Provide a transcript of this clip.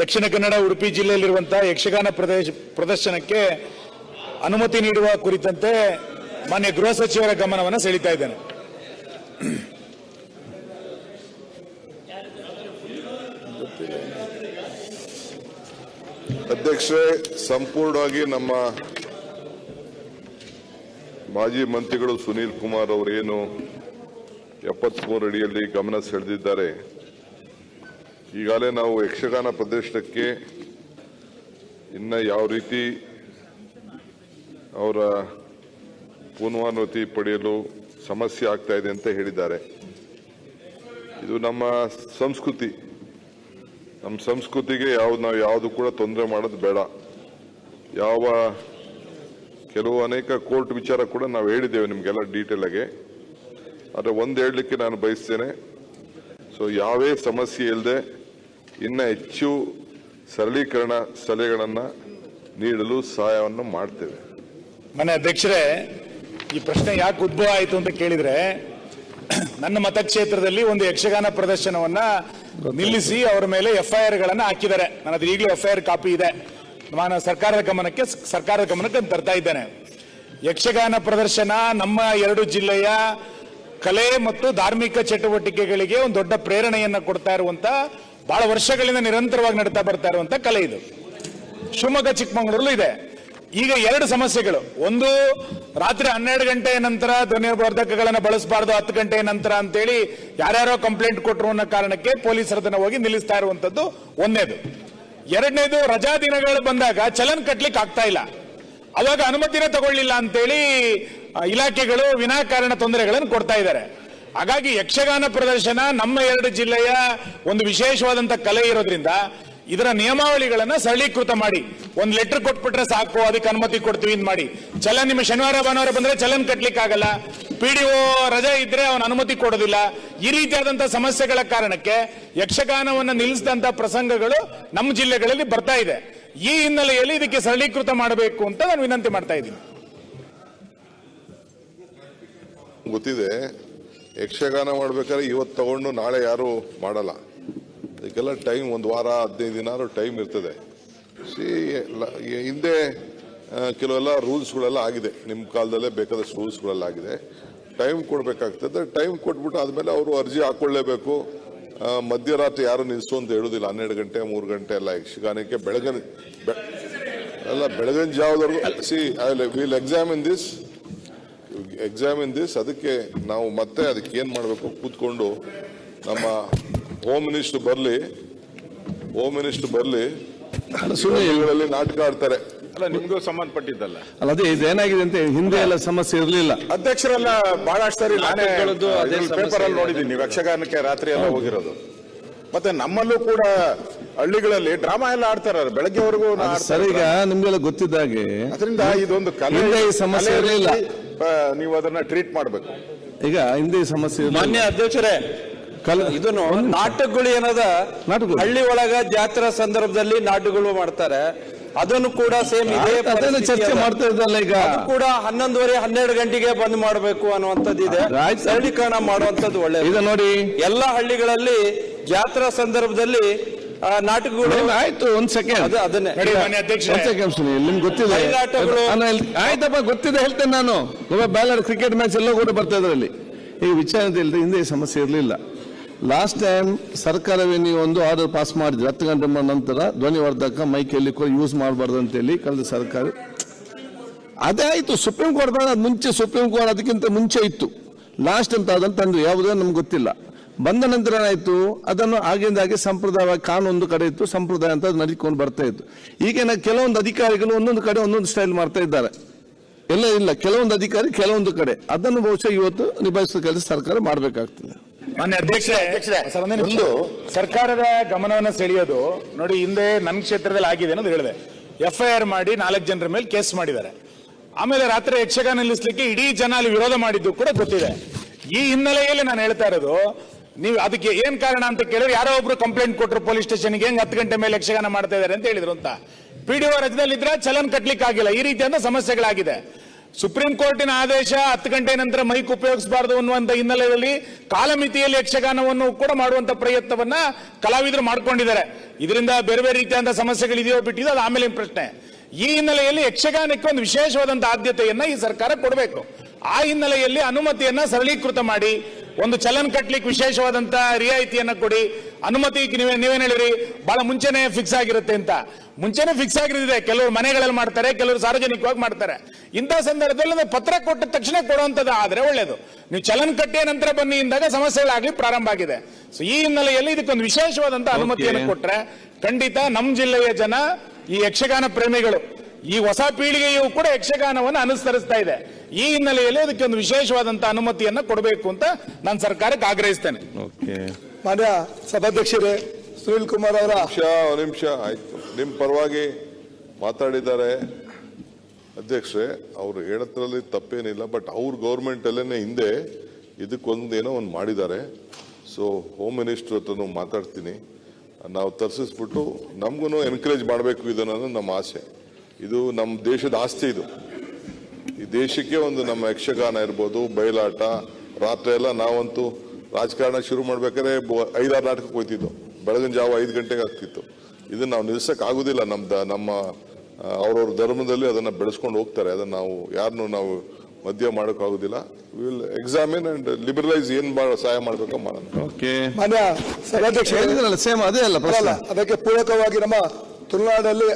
ದಕ್ಷಿಣ ಕನ್ನಡ, ಉಡುಪಿ ಜಿಲ್ಲೆಯಲ್ಲಿರುವಂತಹ ಯಕ್ಷಗಾನ ಪ್ರದೇಶ, ಪ್ರದರ್ಶನಕ್ಕೆ ಅನುಮತಿ ನೀಡುವ ಕುರಿತಂತೆ ಮಾನ್ಯ ಗೃಹ ಸಚಿವರ ಗಮನವನ್ನು ಸೆಳೀತಾ ಇದ್ದೇನೆ. ಅಧ್ಯಕ್ಷರೇ, ಸಂಪೂರ್ಣವಾಗಿ ನಮ್ಮ ಮಾಜಿ ಮಂತ್ರಿಗಳು ಸುನೀಲ್ ಕುಮಾರ್ ಅವರೇನು ಎಪ್ಪತ್ಮೂರು ಅಡಿಯಲ್ಲಿ ಗಮನ ಸೆಳೆದಿದ್ದಾರೆ. ಈಗಾಗಲೇ ನಾವು ಯಕ್ಷಗಾನ ಪ್ರದರ್ಶನಕ್ಕೆ ಇನ್ನ ಯಾವ ರೀತಿ ಅವರ ಪೂರ್ವಾನುಮತಿ ಪಡೆಯಲು ಸಮಸ್ಯೆ ಆಗ್ತಾ ಇದೆ ಅಂತ ಹೇಳಿದ್ದಾರೆ. ಇದು ನಮ್ಮ ಸಂಸ್ಕೃತಿ. ನಮ್ಮ ಸಂಸ್ಕೃತಿಗೆ ಯಾವ್ದು ನಾವು ಯಾವುದು ಕೂಡ ತೊಂದರೆ ಮಾಡೋದು ಬೇಡ. ಯಾವ ಕೆಲವು ಅನೇಕ ಕೋರ್ಟ್ ವಿಚಾರ ಕೂಡ ನಾವು ಹೇಳಿದ್ದೇವೆ ನಿಮಗೆಲ್ಲ ಡೀಟೇಲ್ ಆಗಿ. ಆದರೆ ಒಂದು ಹೇಳಲಿಕ್ಕೆ ನಾನು ಬಯಸ್ತೇನೆ. ಸೊ ಯಾವೇ ಸಮಸ್ಯೆ ಇಲ್ಲದೆ ಇನ್ನ ಹೆಚ್ಚು ಸರಳೀಕರಣ ಸಲಹೆಗಳನ್ನು ನೀಡಲು ಸಹಾಯವನ್ನು ಮಾಡ್ತೇವೆ. ಮನೆ ಅಧ್ಯಕ್ಷರೇ, ಈ ಪ್ರಶ್ನೆ ಯಾಕೆ ಉದ್ಭವ ಆಯಿತು ಅಂತ ಕೇಳಿದರೆ, ನನ್ನ ಮತಕ್ಷೇತ್ರದಲ್ಲಿ ಒಂದು ಯಕ್ಷಗಾನ ಪ್ರದರ್ಶನವನ್ನ ನಿಲ್ಲಿಸಿ ಅವರ ಮೇಲೆ ಎಫ್ಐಆರ್ಗಳನ್ನು ಹಾಕಿದ್ದಾರೆ. ನನ್ನ ಈಗಲೂ ಎಫ್ಐಆರ್ ಕಾಪಿ ಇದೆ. ನಾನು ಸರ್ಕಾರದ ಗಮನಕ್ಕೆ ಸರ್ಕಾರದ ಗಮನಕ್ಕೆ ತರ್ತಾ ಇದ್ದೇನೆ. ಯಕ್ಷಗಾನ ಪ್ರದರ್ಶನ ನಮ್ಮ ಎರಡು ಜಿಲ್ಲೆಯ ಕಲೆ ಮತ್ತು ಧಾರ್ಮಿಕ ಚಟುವಟಿಕೆಗಳಿಗೆ ಒಂದು ದೊಡ್ಡ ಪ್ರೇರಣೆಯನ್ನು ಕೊಡ್ತಾ ಇರುವಂತ ಬಹಳ ವರ್ಷಗಳಿಂದ ನಿರಂತರವಾಗಿ ನಡೀತಾ ಬರ್ತಾ ಇರುವಂತ ಕಲೆ ಇದು. ಶಿವಮೊಗ್ಗ, ಚಿಕ್ಕಮಗಳೂರಲ್ಲೂ ಇದೆ. ಈಗ ಎರಡು ಸಮಸ್ಯೆಗಳು. ಒಂದು, ರಾತ್ರಿ ಹನ್ನೆರಡು ಗಂಟೆ ನಂತರ ಧ್ವನಿವರ್ಧಕಗಳನ್ನು ಬಳಸಬಾರ್ದು, ಹತ್ತು ಗಂಟೆ ನಂತರ ಅಂತೇಳಿ ಯಾರ್ಯಾರೋ ಕಂಪ್ಲೇಂಟ್ ಕೊಟ್ಟರು ಅನ್ನೋ ಕಾರಣಕ್ಕೆ ಪೊಲೀಸರ ತನ ಹೋಗಿ ನಿಲ್ಲಿಸ್ತಾ ಇರುವಂತದ್ದು ಒಂದನೇದು ಎರಡನೇದು, ರಜಾ ದಿನಗಳು ಬಂದಾಗ ಚಲನ್ ಕಟ್ಲಿಕ್ಕೆ ಆಗ್ತಾ ಇಲ್ಲ. ಅವಾಗ ಅನುಮತಿನೇ ತಗೊಳ್ಳಿಲ್ಲ ಅಂತೇಳಿ ಇಲಾಖೆಗಳು ವಿನಾಕಾರಣ ತೊಂದರೆಗಳನ್ನು ಕೊಡ್ತಾ ಇದ್ದಾರೆ. ಹಾಗಾಗಿ ಯಕ್ಷಗಾನ ಪ್ರದರ್ಶನ ನಮ್ಮ ಎರಡು ಜಿಲ್ಲೆಯ ಒಂದು ವಿಶೇಷವಾದಂತ ಕಲೆ ಇರೋದ್ರಿಂದ ಇದರ ನಿಯಮಾವಳಿಗಳನ್ನ ಸರಳೀಕೃತ ಮಾಡಿ. ಒಂದು ಲೆಟರ್ ಕೊಟ್ಬಿಟ್ರೆ ಸಾಕು, ಅದಕ್ಕೆ ಅನುಮತಿ ಕೊಡ್ತೀವಿ ಅಂತ ಮಾಡಿ. ಚಲನ್ ನಿಮ್ಮ ಶನಿವಾರ, ಭಾನುವಾರ ಬಂದ್ರೆ ಚಲನ್ ಕಟ್ಲಿಕ್ಕೆ ಆಗಲ್ಲ ಓ ರಜೆ ಇದ್ರೆ ಅವನ ಅನುಮತಿ ಕೊಡೋದಿಲ್ಲ. ಈ ರೀತಿಯಾದಂತಹ ಸಮಸ್ಯೆಗಳ ಕಾರಣಕ್ಕೆ ಯಕ್ಷಗಾನವನ್ನ ನಿಲ್ಲಿಸಿದಂತ ಪ್ರಸಂಗಗಳು ನಮ್ಮ ಜಿಲ್ಲೆಗಳಲ್ಲಿ ಬರ್ತಾ ಇದೆ. ಈ ಹಿನ್ನೆಲೆಯಲ್ಲಿ ಇದಕ್ಕೆ ಸರಳೀಕೃತ ಮಾಡಬೇಕು ಅಂತ ನಾನು ವಿನಂತಿ ಮಾಡ್ತಾ ಇದ್ದೀನಿ. ಗೊತ್ತಿದೆ. ಯಕ್ಷಗಾನ ಮಾಡ್ಬೇಕಾದ್ರೆ ಇವತ್ತು ತಗೊಂಡು ನಾಳೆ ಯಾರು ಮಾಡಲ್ಲ. ಅದಕ್ಕೆಲ್ಲ ಟೈಮ್ ಒಂದು ವಾರ, ಹದಿನೈದು ದಿನ ಟೈಮ್ ಇರ್ತದೆ. ಸಿ ಹಿಂದೆ ಕೆಲವೆಲ್ಲ ರೂಲ್ಸ್ಗಳೆಲ್ಲ ಆಗಿದೆ. ನಿಮ್ಮ ಕಾಲದಲ್ಲೇ ಬೇಕಾದಷ್ಟು ರೂಲ್ಸ್ಗಳೆಲ್ಲ ಆಗಿದೆ. ಟೈಮ್ ಕೊಡಬೇಕಾಗ್ತದೆ. ಟೈಮ್ ಕೊಟ್ಬಿಟ್ಟು ಆದಮೇಲೆ ಅವರು ಅರ್ಜಿ ಹಾಕ್ಕೊಳ್ಳೇಬೇಕು ಮಧ್ಯರಾತ್ರಿ ಯಾರು ನಿಲ್ಲಿಸು ಅಂತ ಹೇಳೋದಿಲ್ಲ. ಹನ್ನೆರಡು ಗಂಟೆ, ಮೂರು ಗಂಟೆ ಎಲ್ಲ ಯಕ್ಷಗಾನಕ್ಕೆ ಬೆಳಗಿನ ಅಲ್ಲ, ಬೆಳಗಿನ ಜಾವದವರೆಗೂ see I will examine this examine this ಅದಕ್ಕೆ ನಾವು ಮತ್ತೆ ಅದಕ್ಕೆ ಏನು ಮಾಡಬೇಕು ಕೂತ್ಕೊಂಡು ನಮ್ಮ ಹೋಮ್ ಮಿನಿಸ್ಟರ್ ಬರಲಿ ಹೋಮ್ ಮಿನಿಸ್ಟರ್ ಬರಲಿ ಸುಳ್ಳುಗಳಲ್ಲಿ ನಾಟಕ ಆಡ್ತಾರೆ. ಅಲ್ಲ ನಿಮ್ಗೂ ಸಂಬಂಧಪಟ್ಟಿದ್ದಲ್ಲ? ಅಲ್ಲ ಅದೇ ಇದೇನಾಗಿದೆ ಅಂತ ಹಿಂದೆ ಎಲ್ಲ ಸಮಸ್ಯೆ ಇರಲಿಲ್ಲ. ಅಧ್ಯಕ್ಷರೆಲ್ಲ ಬಹಳಷ್ಟು ಸರಿ ನಾನೇ ಪೇಪರ್ ಅಲ್ಲಿ. ನೋಡಿದ್ದೀನಿ ಯಕ್ಷಗಾನಕ್ಕೆ ರಾತ್ರಿ ಎಲ್ಲ ಹೋಗಿರೋದು. ಮತ್ತೆ ನಮ್ಮಲ್ಲೂ ಕೂಡ ಹಳ್ಳಿಗಳಲ್ಲಿ ಡ್ರಾಮಾ ಎಲ್ಲ ಆಡ್ತಾರ ಬೆಳಗ್ಗೆವರೆಗೂ ಸರಿಗ ಸರಿ ಈಗ ನಿಮ್ಗೆಲ್ಲ ಗೊತ್ತಿದ್ದಾಗೆ ಅದರಿಂದ ಇದೊಂದು ಕಲೆ ಸಮಸ್ಯೆ ಇರ್ಲಿಲ್ಲ. ನೀವು ಅದನ್ನ ಟ್ರೀಟ್ ಮಾಡಬೇಕು ಈಗ ಹಿಂದೆ ಸಮಸ್ಯೆ. ಮಾನ್ಯ ಅಧ್ಯಕ್ಷರೇ ಕಲ- ಇದನ್ನು ನಾಟಕಗಳು ಏನದ ನಾಟಕಗಳು. ಹಳ್ಳಿ ಒಳಗ ಜಾತ್ರಾ ಸಂದರ್ಭದಲ್ಲಿ ನಾಟಕಗಳು ಮಾಡ್ತಾರೆ ಅದನ್ನು ಕೂಡ ಸೇಮ್ ಇದೇ ಅದನ್ನ ಚರ್ಚೆ. ಮಾಡ್ತಾ ಇದ್ದಲ್ಲ ಈಗ ಅದು ಕೂಡ ಹನ್ನೊಂದುವರೆ ಹನ್ನೆರಡು ಗಂಟೆಗೆ ಬಂದ್ ಮಾಡಬೇಕು ಅನ್ನುವಂಥದ್ದು ಇದೆ. ಸರಳೀಕರಣ ಮಾಡುವಂತದ್ದು ಒಳ್ಳೆಯದು ಈಗ ನೋಡಿ ಎಲ್ಲಾ ಹಳ್ಳಿಗಳಲ್ಲಿ ಜಾತ್ರಾ ಸಂದರ್ಭದಲ್ಲಿ ನಾಟಕಗಳು ಆಯ್ತು ಒಂದ್ ಸೆಕೆಂಡ್ ಅದು ಅದನ್ನೇ. ನಿಮ್ಗೆ ಗೊತ್ತಿದೆ. ಆಯ್ತಪ್ಪ ಗೊತ್ತಿದೆ ಹೇಳ್ತೇನೆ ನಾನು. ಬ್ಯಾಲರ್ ಕ್ರಿಕೆಟ್ ಮ್ಯಾಚ್ ಎಲ್ಲ ಕೂಡ ಬರ್ತಾ ಇದ್ರಲ್ಲಿ. ಈ ವಿಚಾರ ಇಲ್ಲದೆ ಹಿಂದೆ ಈ ಸಮಸ್ಯೆ ಇರಲಿಲ್ಲ. ಲಾಸ್ಟ್ ಟೈಮ್ ಸರ್ಕಾರವೇ ನೀವು ಒಂದು ಆರ್ಡರ್ ಪಾಸ್ ಮಾಡಿದ್ರಿ. ಹತ್ತು ಗಂಟೆ ನಂತರ ಧ್ವನಿವರ್ಧಕ ಮೈಕಲ್ಲಿ ಯೂಸ್ ಮಾಡಬಾರ್ದು ಅಂತೇಳಿ ಕಳೆದ ಸರ್ಕಾರ ಅದೇ ಆಯ್ತು ಸುಪ್ರೀಂ ಕೋರ್ಟ್ ಬೇಡ ಮುಂಚೆ ಸುಪ್ರೀಂ ಕೋರ್ಟ್ ಅದಕ್ಕಿಂತ ಮುಂಚೆ ಇತ್ತು. ಲಾಸ್ಟ್ ಟೈಮ್ ಅದನ್ನು ತಂದು ಯಾವುದೇ ನಮ್ಗೆ ಗೊತ್ತಿಲ್ಲ. ಬಂದ ನಂತರ ಏನಾಯಿತು? ಅದನ್ನು ಆಗಿಂದಾಗೆ ಸಂಪ್ರದಾಯ ಕಾನೂನು ಒಂದು ಕಡೆ ಇತ್ತು ಸಂಪ್ರದಾಯ ಅಂತ ಅದು ನಡ್ಕೊಂಡು ಬರ್ತಾ ಇತ್ತು. ಈಗಿನ ಕೆಲವೊಂದು ಅಧಿಕಾರಿಗಳು ಒಂದೊಂದು ಕಡೆ ಒಂದೊಂದು ಸ್ಟೈಲ್ ಮಾಡ್ತಾ ಇದ್ದಾರೆ. ಎಲ್ಲ ಇಲ್ಲ ಕೆಲವೊಂದು ಅಧಿಕಾರಿ ಕೆಲವೊಂದು ಕಡೆ. ಅದನ್ನು ಬಹುಶಃ ಇವತ್ತು ನಿಭಾಯಿಸುವ ಕೆಲಸ ಸರ್ಕಾರ ಮಾಡಬೇಕಾಗ್ತದೆ. ಮಾನ್ಯ ಅಧ್ಯಕ್ಷರೇ ಸರ್, ಸರ್ಕಾರದ ಗಮನವನ್ನು ಸೆಳೆಯೋದು ನೋಡಿ ಹಿಂದೆ ನನ್ನ ಕ್ಷೇತ್ರದಲ್ಲಿ ಆಗಿದೆ ಅನ್ನೋದು ಹೇಳಿದೆ. ಎಫ್ಐಆರ್ ಮಾಡಿ ನಾಲ್ಕು ಜನರ ಮೇಲೆ ಕೇಸ್ ಮಾಡಿದ್ದಾರೆ. ಆಮೇಲೆ ರಾತ್ರಿ ಯಕ್ಷಗಾನ ನಿಲ್ಲಿಸಲಿಕ್ಕೆ ಇಡೀ ಜನ ಅಲ್ಲಿ ವಿರೋಧ ಮಾಡಿದ್ದು ಕೂಡ ಗೊತ್ತಿದೆ. ಈ ಹಿನ್ನೆಲೆಯಲ್ಲಿ ನಾನು ಹೇಳ್ತಾ ಇರೋದು ನೀವು ಅದಕ್ಕೆ ಏನ್ ಕಾರಣ ಅಂತ ಕೇಳಿದ್ರೆ ಯಾರೋ ಒಬ್ರು ಕಂಪ್ಲೇಂಟ್ ಕೊಟ್ಟರು ಪೊಲೀಸ್ ಸ್ಟೇಷನ್ಗೆ ಹೆಂಗ್ ಹತ್ತು ಗಂಟೆ ಮೇಲೆ ಯಕ್ಷಗಾನ ಮಾಡ್ತಾ ಇದ್ದಾರೆ ಅಂತ ಹೇಳಿದ್ರು ಅಂತ. ಪಿ ಡಿ ಒ ರಜದಲ್ಲಿದ್ರೆ ಚಲನ್ ಕಟ್ಲಿಕ್ಕೆ ಆಗಿಲ್ಲ ಈ ರೀತಿಯಾದ ಸಮಸ್ಯೆಗಳಾಗಿದೆ. ಸುಪ್ರೀಂ ಕೋರ್ಟಿನ ಆದೇಶ ಹತ್ತು ಗಂಟೆ ನಂತರ ಮೈಕ್ ಉಪಯೋಗಿಸಬಾರದು ಅನ್ನುವಂತ ಹಿನ್ನೆಲೆಯಲ್ಲಿ ಕಾಲಮಿತಿಯಲ್ಲಿ ಯಕ್ಷಗಾನವನ್ನು ಕೂಡ ಮಾಡುವಂತ ಪ್ರಯತ್ನವನ್ನ ಕಲಾವಿದರು ಮಾಡ್ಕೊಂಡಿದ್ದಾರೆ. ಇದರಿಂದ ಬೇರೆ ಬೇರೆ ರೀತಿಯಾದ ಸಮಸ್ಯೆಗಳಿದೆಯೋ ಬಿಟ್ಟಿದ್ದು ಅದು ಆಮೇಲೆ ಪ್ರಶ್ನೆ. ಈ ಹಿನ್ನೆಲೆಯಲ್ಲಿ ಯಕ್ಷಗಾನಕ್ಕೆ ಒಂದು ವಿಶೇಷವಾದಂತಹ ಆದ್ಯತೆಯನ್ನ ಈ ಸರ್ಕಾರ ಕೊಡಬೇಕು. ಆ ಹಿನ್ನೆಲೆಯಲ್ಲಿ ಅನುಮತಿಯನ್ನ ಸರಳೀಕೃತ ಮಾಡಿ ಒಂದು ಚಲನ್ ಕಟ್ಲಿಕ್ಕೆ ವಿಶೇಷವಾದಂತಹ ರಿಯಾಯಿತಿಯನ್ನ ಕೊಡಿ. ಅನುಮತಿ ನೀವೇ ನೀವೇನು ಹೇಳಿರಿ ಬಹಳ ಮುಂಚೆನೆ ಫಿಕ್ಸ್ ಆಗಿರುತ್ತೆ ಅಂತ. ಮುಂಚೆನೆ ಫಿಕ್ಸ್ ಆಗಿರುತ್ತೆ ಕೆಲವರು ಮನೆಗಳಲ್ಲಿ ಮಾಡ್ತಾರೆ ಕೆಲವರು ಸಾರ್ವಜನಿಕವಾಗಿ ಮಾಡ್ತಾರೆ. ಇಂಥ ಸಂದರ್ಭದಲ್ಲಿ ಪತ್ರ ಕೊಟ್ಟ ತಕ್ಷಣ ಕೊಡುವಂಥದ್ದು ಆದರೆ ಒಳ್ಳೆಯದು ನೀವು ಚಲನ್ ಕಟ್ಟಿಯ ನಂತರ ಬನ್ನಿ ಇಂದಾಗ ಸಮಸ್ಯೆಗಳಾಗಲಿ ಪ್ರಾರಂಭ ಆಗಿದೆ. ಸೊ ಈ ಹಿನ್ನೆಲೆಯಲ್ಲಿ ಇದಕ್ಕೊಂದು ವಿಶೇಷವಾದಂತಹ ಅನುಮತಿಯನ್ನು ಕೊಟ್ಟರೆ ಕೊಟ್ರೆ ಖಂಡಿತ ನಮ್ಮ ಜಿಲ್ಲೆಯ ಜನ ಈ ಯಕ್ಷಗಾನ ಪ್ರೇಮಿಗಳು ಈ ಹೊಸ ಪೀಳಿಗೆಯು ಕೂಡ ಯಕ್ಷಗಾನವನ್ನು ಅನುಸರಿಸ್ತಾ ಇದೆ. ಈ ಹಿನ್ನೆಲೆಯಲ್ಲಿ ಅದಕ್ಕೆ ಒಂದು ವಿಶೇಷವಾದಂತಹ ಅನುಮತಿಯನ್ನ ಕೊಡಬೇಕು ಅಂತ ನಾನು ಸರ್ಕಾರಕ್ಕೆ ಆಗ್ರಹಿಸ್ತೇನೆ. ಓಕೆ. ಮಾನ್ಯ ಸಭಾಧ್ಯಕ್ಷರೇ ಸುನಿಲ್ ಕುಮಾರ್ ಅವರ ನಿಮಿಷ ಆಯ್ತು. ನಿಮ್ಮ ಪರವಾಗಿ ಮಾತಾಡಿದ್ದಾರೆ ಅಧ್ಯಕ್ಷರೇ ಅವ್ರು ಹೇಳತ್ರಲ್ಲಿ ತಪ್ಪೇನಿಲ್ಲ ಬಟ್ ಅವ್ರ ಗೌರ್ಮೆಂಟ್ ಅಲ್ಲೇನೆ ಹಿಂದೆ ಇದಕ್ಕೊಂದೇನೋ ಒಂದು ಮಾಡಿದ್ದಾರೆ. ಸೊ ಹೋಮ್ ಮಿನಿಸ್ಟರ್ ಹತ್ರನೂ ಮಾತಾಡ್ತೀನಿ. ನಾವು ತರಿಸಿಸ್ಬಿಟ್ಟು ನಮಗೂ ಎನ್ಕರೇಜ್ ಮಾಡಬೇಕು ಇದನ್ನು ನಮ್ಮ ಆಸೆ. ಇದು ನಮ್ಮ ದೇಶದ ಆಸ್ತಿ ಇದು. ಈ ದೇಶಕ್ಕೆ ಒಂದು ನಮ್ಮ ಯಕ್ಷಗಾನ ಇರ್ಬೋದು ಬಯಲಾಟ ರಾತ್ರಿ ಎಲ್ಲ ನಾವಂತೂ ರಾಜಕಾರಣ ಶುರು ಮಾಡ್ಬೇಕಾದ್ರೆ ಬ- ಐದಾರು ನಾಟಕ ಹೋಯ್ತಿದ್ದು ಬೆಳಗಿನ ಜಾವ ಐದು ಗಂಟೆಗೆ ಆಗ್ತಿತ್ತು. ಇದನ್ನ ನಾವು ನಿಲ್ಸಕ್ ಆಗುದಿಲ್ಲ ನಮ್ಮ ಅವ್ರವ್ರ ಧರ್ಮದಲ್ಲಿ ಅದನ್ನ ಬೆಳೆಸ್ಕೊಂಡು ಹೋಗ್ತಾರೆ. ಅದನ್ನ ನಾವು ಯಾರನ್ನು ನಾವು ಮದ್ಯ ಮಾಡಕ್ ಆಗುದಿಲ್ಲ ವಿಲ್ ಎಕ್ಸಾಮಿನ್ ಅಂಡ್ ಲಿಬರಲೈಸ್ ಏನ್ ಮಾಡೋ ಸಹಾಯ ಮಾಡ್ಬೇಕೋ ಮಾಡೋಣ. ಮಾನ್ಯ ಅದೇ ಅಲ್ಲ ಅಲ್ಲ ಅದಕ್ಕೆ ಪೂರಕವಾಗಿ ನಮ್ಮ ತುಳುನಾಡಲ್ಲಿ